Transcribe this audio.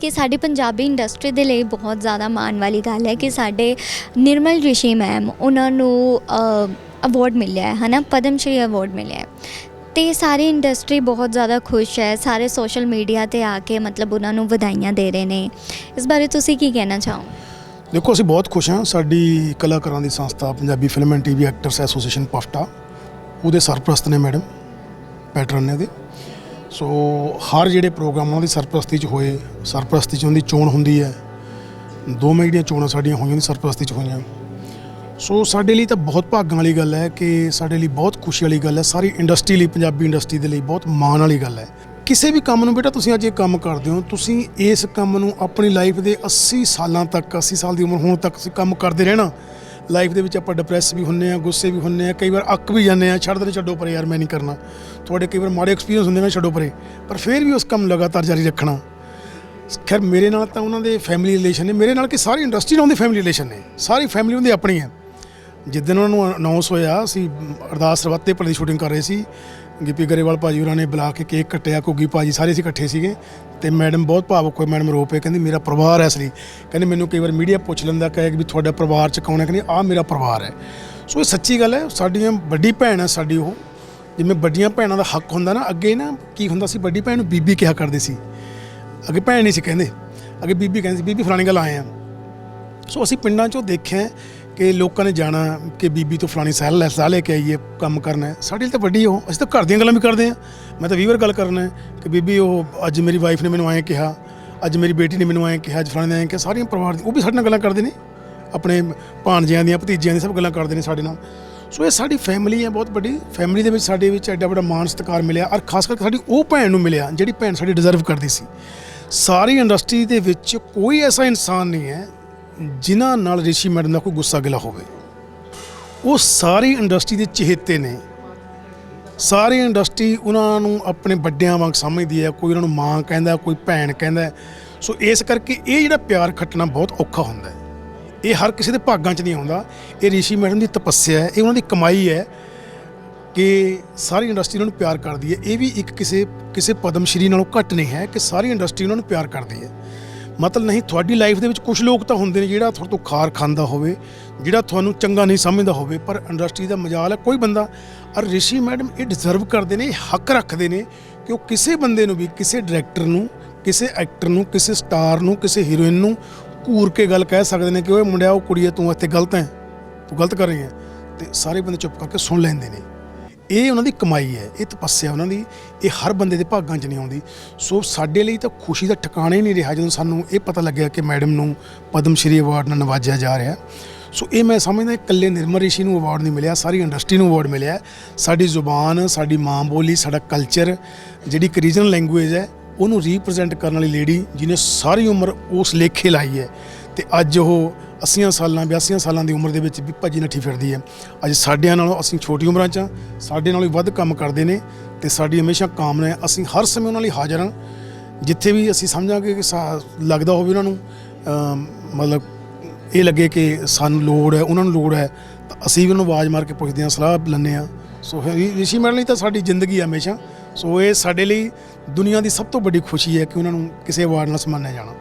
ਕਿ ਸਾਡੀ ਪੰਜਾਬੀ ਇੰਡਸਟਰੀ ਦੇ ਲਈ ਬਹੁਤ ਜ਼ਿਆਦਾ ਮਾਣ ਵਾਲੀ ਗੱਲ ਹੈ ਕਿ ਸਾਡੇ ਨਿਰਮਲ ਰਿਸ਼ੀ ਮੈਮ ਉਹਨਾਂ ਨੂੰ ਅਵਾਰਡ ਮਿਲਿਆ ਹੈ, ਹਨਾ? ਪਦਮ ਸ਼੍ਰੀ ਅਵਾਰਡ ਮਿਲਿਆ ਹੈ। ਤੇ ਸਾਰੀ ਇੰਡਸਟਰੀ ਬਹੁਤ ਜ਼ਿਆਦਾ ਖੁਸ਼ ਹੈ। ਸਾਰੇ ਸੋਸ਼ਲ ਮੀਡੀਆ ਤੇ ਆ ਕੇ ਮਤਲਬ ਉਹਨਾਂ ਨੂੰ ਵਧਾਈਆਂ ਦੇ ਰਹੇ ਨੇ। ਇਸ ਬਾਰੇ ਤੁਸੀਂ ਕੀ ਕਹਿਣਾ ਚਾਹੋ ਦੇਖੋ, ਅਸੀਂ ਬਹੁਤ ਖੁਸ਼ ਹਾਂ। ਸਾਡੀ ਕਲਾਕਾਰਾਂ ਦੀ ਸੰਸਥਾ, Punjabi film and TV actors association ਪਫਟਾ, ਉਹਦੇ ਸਰਪ੍ਰਸਤ ਨੇ ਮੈਡਮ, ਪੈਟਰਨ ਨੇ ਉਹਦੇ ਸੋ ਹਰ ਜਿਹੜੇ ਪ੍ਰੋਗਰਾਮ ਉਹਨਾਂ ਦੀ ਸਰਪ੍ਰਸਤੀ 'ਚ ਹੋਏ, ਸਰਪ੍ਰਸਤੀ 'ਚ ਉਹਨਾਂ ਦੀ ਚੋਣ ਹੁੰਦੀ ਹੈ। ਦੋਵੇਂ ਜਿਹੜੀਆਂ ਚੋਣਾਂ ਸਾਡੀਆਂ ਹੋਈਆਂ ਦੀ ਸਰਪ੍ਰਸਤੀ 'ਚ ਹੋਈਆਂ। ਸੋ ਸਾਡੇ ਲਈ ਤਾਂ ਬਹੁਤ ਭਾਗਾਂ ਵਾਲੀ ਗੱਲ ਹੈ ਕਿ ਸਾਡੇ ਲਈ ਬਹੁਤ ਖੁਸ਼ੀ ਵਾਲੀ ਗੱਲ ਹੈ, ਸਾਰੀ ਇੰਡਸਟਰੀ ਲਈ, ਪੰਜਾਬੀ ਇੰਡਸਟਰੀ ਦੇ ਲਈ ਬਹੁਤ ਮਾਣ ਵਾਲੀ ਗੱਲ ਹੈ। ਕਿਸੇ ਵੀ ਕੰਮ ਨੂੰ ਬੇਟਾ ਤੁਸੀਂ ਅੱਜ ਇਹ ਕੰਮ ਕਰਦੇ ਹੋ, ਤੁਸੀਂ ਇਸ ਕੰਮ ਨੂੰ ਆਪਣੀ ਲਾਈਫ ਦੇ 80 ਸਾਲਾਂ ਤੱਕ 80 ਸਾਲ ਦੀ ਉਮਰ ਹੋਣ ਤੱਕ ਤੁਸੀਂ ਕੰਮ ਕਰਦੇ ਰਹਿਣਾ। ਲਾਈਫ ਦੇ ਵਿੱਚ ਆਪਾਂ ਡਿਪਰੈਸ ਵੀ ਹੁੰਨੇ ਆ ਗੁੱਸੇ ਵੀ ਹੁੰਨੇ ਆ ਕਈ ਵਾਰ ਅੱਕ ਵੀ ਜਾਂਦੇ ਆ ਛੱਡ ਦੇ ਛੱਡੋ ਪਰੇ ਯਾਰ ਮੈਂ ਨਹੀਂ ਕਰਨਾ। ਤੁਹਾਡੇ ਕਈ ਵਾਰ ਮਾੜੇ ਐਕਸਪੀਰੀਅੰਸ ਹੁੰਦੇ ਨੇ, ਛੱਡੋ ਪਰੇ। ਪਰ ਫਿਰ ਵੀ ਉਸ ਕੰਮ ਲਗਾਤਾਰ ਜਾਰੀ ਰੱਖਣਾ। ਖੈਰ, ਮੇਰੇ ਨਾਲ ਤਾਂ ਉਹਨਾਂ ਦੇ ਫੈਮਿਲੀ ਰਿਲੇਸ਼ਨ ਨੇ, ਮੇਰੇ ਨਾਲ ਕਿ ਸਾਰੀ ਇੰਡਸਟਰੀ ਨਾਲ ਉਹਦੇ ਫੈਮਿਲੀ ਰਿਲੇਸ਼ਨ ਨੇ। ਸਾਰੀ ਫੈਮਿਲੀ ਉਹਦੀ ਆਪਣੀ ਹੈ। ਜਿੱਦਣ ਉਹਨਾਂ ਨੂੰ ਅਨਾਉਂਸ ਹੋਇਆ, ਅਸੀਂ ਅਰਦਾਸ ਰਵੱਤੇ ਪਰ ਦੀ ਸ਼ੂਟਿੰਗ ਕਰ ਰਹੇ ਸੀ। ਗਿੱਪੀ ਗਰੇਵਾਲ ਭਾਜੀ ਉਹਨਾਂ ਨੇ ਬੁਲਾ ਕੇ ਕੇਕ ਕੱਟਿਆ, ਘੁੱਗੀ ਭਾਜੀ ਸਾਰੇ ਅਸੀਂ ਇਕੱਠੇ ਸੀਗੇ ਤੇ ਮੈਡਮ ਬਹੁਤ ਭਾਵੁਕ ਹੋਏ, ਮੈਡਮ ਰੋ ਪਏ, ਕਹਿੰਦੀ ਮੇਰਾ ਪਰਿਵਾਰ ਹੈ ਅਸਲੀ। ਕਹਿੰਦੇ ਮੈਨੂੰ ਕਈ ਵਾਰ ਮੀਡੀਆ ਪੁੱਛ ਲੈਂਦਾ, ਕਹੇ ਕਿ ਵੀ ਤੁਹਾਡਾ ਪਰਿਵਾਰ ਚ ਕੌਣ ਹੈ? ਕਹਿੰਦੀ ਆਹ ਮੇਰਾ ਪਰਿਵਾਰ ਹੈ। ਸੋ ਇਹ ਸੱਚੀ ਗੱਲ ਹੈ, ਸਾਡੀਆਂ ਵੱਡੀ ਭੈਣ ਹੈ ਸਾਡੀ ਉਹ, ਜਿਵੇਂ ਵੱਡੀਆਂ ਭੈਣਾਂ ਦਾ ਹੱਕ ਹੁੰਦਾ ਨਾ, ਅੱਗੇ ਨਾ ਕੀ ਹੁੰਦਾ ਸੀ, ਵੱਡੀ ਭੈਣ ਨੂੰ ਬੀਬੀ ਕਿਹਾ ਕਰਦੇ ਸੀ। ਅੱਗੇ ਭੈਣ ਨਹੀਂ ਸੀ ਕਹਿੰਦੇ, ਅੱਗੇ ਬੀਬੀ ਕਹਿੰਦੇ ਸੀ, ਬੀਬੀ ਫਲਾਣੀ ਗੱਲ ਆਏ ਆ। ਸੋ ਅਸੀਂ ਪਿੰਡਾਂ 'ਚੋਂ ਦੇਖਿਆ ਕਿ ਲੋਕਾਂ ਨੇ ਜਾਣਾ ਕਿ ਬੀਬੀ ਤੋਂ ਫਲਾਣੀ ਸਹਿਲ ਲੈ ਸਾਹ ਲੈ ਕੇ ਆਈਏ, ਕੰਮ ਕਰਨਾ ਹੈ। ਸਾਡੇ ਲਈ ਤਾਂ ਵੱਡੀ ਉਹ, ਅਸੀਂ ਤਾਂ ਘਰ ਦੀਆਂ ਗੱਲਾਂ ਵੀ ਕਰਦੇ ਆ ਮੈਂ ਤਾਂ 20 ਵਾਰ ਗੱਲ ਕਰਨਾ ਹੈ ਕਿ ਬੀਬੀ, ਉਹ ਅੱਜ ਮੇਰੀ ਵਾਈਫ ਨੇ ਮੈਨੂੰ ਐਂ ਕਿਹਾ, ਅੱਜ ਮੇਰੀ ਬੇਟੀ ਨੇ ਮੈਨੂੰ ਐਂ ਕਿਹਾ, ਅੱਜ ਫਲਾਣੇ ਨੇ ਐਂ ਕਿਹਾ, ਸਾਰੀਆਂ ਪਰਿਵਾਰ ਦੀ, ਉਹ ਵੀ ਸਾਡੇ ਨਾਲ ਗੱਲਾਂ ਕਰਦੇ ਨੇ। ਆਪਣੇ ਭਾਣਜਿਆਂ ਦੀਆਂ, ਭਤੀਜਿਆਂ ਦੀਆਂ ਸਭ ਗੱਲਾਂ ਕਰਦੇ ਨੇ ਸਾਡੇ ਨਾਲ। ਸੋ ਇਹ ਸਾਡੀ ਫੈਮਿਲੀ ਹੈ, ਬਹੁਤ ਵੱਡੀ। ਫੈਮਿਲੀ ਦੇ ਵਿੱਚ ਸਾਡੇ ਵਿੱਚ ਐਡਾ ਵੱਡਾ ਮਾਣ ਸਤਿਕਾਰ ਮਿਲਿਆ ਔਰ ਖਾਸ ਕਰਕੇ ਸਾਡੀ ਉਹ ਭੈਣ ਨੂੰ ਮਿਲਿਆ, ਜਿਹੜੀ ਭੈਣ ਸਾਡੀ ਡਿਜ਼ਰਵ ਕਰਦੀ ਸੀ। ਸਾਰੀ ਇੰਡਸਟਰੀ ਦੇ ਵਿੱਚ ਕੋਈ ਐਸਾ ਇਨਸਾਨ ਨਹੀਂ ਹੈ ਜਿਨ੍ਹਾਂ ਨਾਲ ਰਿਸ਼ੀ ਮੈਡਮ ਦਾ ਕੋਈ ਗੁੱਸਾ ਗਿਲਾ ਹੋਵੇ, ਉਹ ਸਾਰੀ ਇੰਡਸਟਰੀ ਦੇ ਚਹੇਤੇ ਨੇ। ਸਾਰੀ ਇੰਡਸਟਰੀ ਉਹਨਾਂ ਨੂੰ ਆਪਣੇ ਵੱਡਿਆਂ ਵਾਂਗ ਸਮਝਦੀ ਹੈ, ਕੋਈ ਉਹਨਾਂ ਨੂੰ ਮਾਂ ਕਹਿੰਦਾ, ਕੋਈ ਭੈਣ ਕਹਿੰਦਾ ਸੋ ਇਸ ਕਰਕੇ ਇਹ ਜਿਹੜਾ ਪਿਆਰ ਖੱਟਣਾ ਬਹੁਤ ਔਖਾ ਹੁੰਦਾ ਹੈ। ਇਹ ਹਰ ਕਿਸੇ ਦੇ ਭਾਗਾਂ 'ਚ ਨਹੀਂ ਆਉਂਦਾ। ਇਹ ਰਿਸ਼ੀ ਮੈਡਮ ਦੀ ਤਪੱਸਿਆ ਹੈ, ਇਹ ਉਹਨਾਂ ਦੀ ਕਮਾਈ ਹੈ ਕਿ ਸਾਰੀ ਇੰਡਸਟਰੀ ਉਹਨਾਂ ਨੂੰ ਪਿਆਰ ਕਰਦੀ ਹੈ। ਇਹ ਵੀ ਇੱਕ ਕਿਸੇ ਕਿਸੇ ਪਦਮ ਸ਼੍ਰੀ ਨਾਲੋਂ ਘੱਟ ਨਹੀਂ ਹੈ ਕਿ ਸਾਰੀ ਇੰਡਸਟਰੀ ਉਹਨਾਂ ਨੂੰ ਪਿਆਰ ਕਰਦੀ ਹੈ। ਮਤਲਬ ਨਹੀਂ, ਤੁਹਾਡੀ ਲਾਈਫ ਦੇ ਵਿੱਚ ਕੁਝ ਲੋਕ ਤਾਂ ਹੁੰਦੇ ਨੇ ਜਿਹੜਾ ਤੁਹਾਡੇ ਤੋਂ ਖਾਰ ਖਾਂਦਾ ਹੋਵੇ, ਜਿਹੜਾ ਤੁਹਾਨੂੰ ਚੰਗਾ ਨਹੀਂ ਸਮਝਦਾ ਹੋਵੇ, ਪਰ ਇੰਡਸਟਰੀ ਦਾ ਮਜਾਲ ਹੈ, ਕੋਈ ਬੰਦਾ ਔਰ ਰਿਸ਼ੀ ਮੈਡਮ ਇਹ ਡਿਜ਼ਰਵ ਕਰਦੇ ਨੇ, ਇਹ ਹੱਕ ਰੱਖਦੇ ਨੇ ਕਿ ਉਹ ਕਿਸੇ ਬੰਦੇ ਨੂੰ ਵੀ, ਕਿਸੇ ਡਾਇਰੈਕਟਰ ਨੂੰ, ਕਿਸੇ ਐਕਟਰ ਨੂੰ, ਕਿਸੇ ਸਟਾਰ ਨੂੰ, ਕਿਸੇ ਹੀਰੋਇਨ ਨੂੰ ਘੂਰ ਕੇ ਗੱਲ ਕਹਿ ਸਕਦੇ ਨੇ ਕਿ ਓਏ ਮੁੰਡਿਆ, ਉਹ ਕੁੜੀਏ ਤੂੰ ਇੱਥੇ ਗਲਤ ਹੈ, ਤੂੰ ਗਲਤ ਕਰ ਰਹੀ ਹੈ। ਤੇ ਸਾਰੇ ਬੰਦੇ ਚੁੱਪ ਕਰਕੇ ਸੁਣ ਲੈਂਦੇ ਨੇ। ਇਹ ਉਹਨਾਂ ਦੀ ਕਮਾਈ ਹੈ, ਇਹ ਤਪੱਸਿਆ ਉਹਨਾਂ ਦੀ, ਇਹ ਹਰ ਬੰਦੇ ਦੇ ਭਾਗਾਂ 'ਚ ਨਹੀਂ ਆਉਂਦੀ। ਸੋ ਸਾਡੇ ਲਈ ਤਾਂ ਖੁਸ਼ੀ ਦਾ ਠਿਕਾਣਾ ਹੀ ਨਹੀਂ ਰਿਹਾ ਜਦੋਂ ਸਾਨੂੰ ਇਹ ਪਤਾ ਲੱਗਿਆ ਕਿ ਮੈਡਮ ਨੂੰ ਪਦਮ ਸ਼੍ਰੀ ਅਵਾਰਡ ਨਾਲ ਨਵਾਜਿਆ ਜਾ ਰਿਹਾ। ਸੋ ਇਹ ਮੈਂ ਸਮਝਦਾ ਇਕੱਲੇ ਨਿਰਮਲ ਰਿਸ਼ੀ ਨੂੰ ਅਵਾਰਡ ਨਹੀਂ ਮਿਲਿਆ, ਸਾਰੀ ਇੰਡਸਟਰੀ ਨੂੰ ਅਵਾਰਡ ਮਿਲਿਆ। ਸਾਡੀ ਜ਼ੁਬਾਨ, ਸਾਡੀ ਮਾਂ ਬੋਲੀ, ਸਾਡਾ ਕਲਚਰ ਜਿਹੜੀ ਇੱਕ ਰੀਜਨਲ ਲੈਂਗੁਏਜ ਹੈ, ਉਹਨੂੰ ਰੀਪਰੈਜ਼ੈਂਟ ਕਰਨ ਵਾਲੀ ਲੇਡੀ ਜਿਹਨੇ ਸਾਰੀ ਉਮਰ ਉਸ ਲੇਖੇ ਲਾਈ ਹੈ। ਤੇ ਅੱਜ ਉਹ 80 ਸਾਲਾਂ 82 ਸਾਲਾਂ ਦੀ ਉਮਰ ਦੇ ਵਿੱਚ ਵੀ ਭੱਜੀ ਨੱਠੀ ਫਿਰਦੀ ਹੈ। ਅੱਜ ਸਾਡਿਆਂ ਨਾਲੋਂ ਅਸੀਂ ਛੋਟੀ ਉਮਰਾਂ 'ਚ ਹਾਂ, ਸਾਡੇ ਨਾਲੋਂ ਵੀ ਵੱਧ ਕੰਮ ਕਰਦੇ ਨੇ ਤੇ ਸਾਡੀ ਹਮੇਸ਼ਾ ਕਾਮਨਾ ਹੈ ਅਸੀਂ ਹਰ ਸਮੇਂ ਉਹਨਾਂ ਲਈ ਹਾਜ਼ਰ ਹਾਂ। ਜਿੱਥੇ ਵੀ ਅਸੀਂ ਸਮਝਾਂਗੇ ਕਿ ਸਾ- ਲੱਗਦਾ ਹੋਵੇ ਉਹਨਾਂ ਨੂੰ ਮਤਲਬ ਇਹ ਲੱਗੇ ਕਿ ਸਾਨੂੰ ਲੋੜ ਹੈ ਉਹਨਾਂ ਨੂੰ ਲੋੜ ਹੈ ਤਾਂ ਅਸੀਂ ਵੀ ਉਹਨੂੰ ਆਵਾਜ਼ ਮਾਰ ਕੇ ਪੁੱਛਦੇ ਹਾਂ ਸਲਾਹ ਲੈਂਦੇ ਹਾਂ। ਸੋ ਰਿਸ਼ੀ ਮੈਡਮ ਲਈ ਤਾਂ ਸਾਡੀ ਜ਼ਿੰਦਗੀ ਹੈ ਹਮੇਸ਼ਾ। ਸੋ ਇਹ ਸਾਡੇ ਲਈ ਦੁਨੀਆ ਦੀ ਸਭ ਤੋਂ ਵੱਡੀ ਖੁਸ਼ੀ ਹੈ ਕਿ ਉਹਨਾਂ ਨੂੰ ਕਿਸੇ ਅਵਾਰਡ ਨਾਲ ਸਨਮਾਨਿਆ ਜਾਣਾ।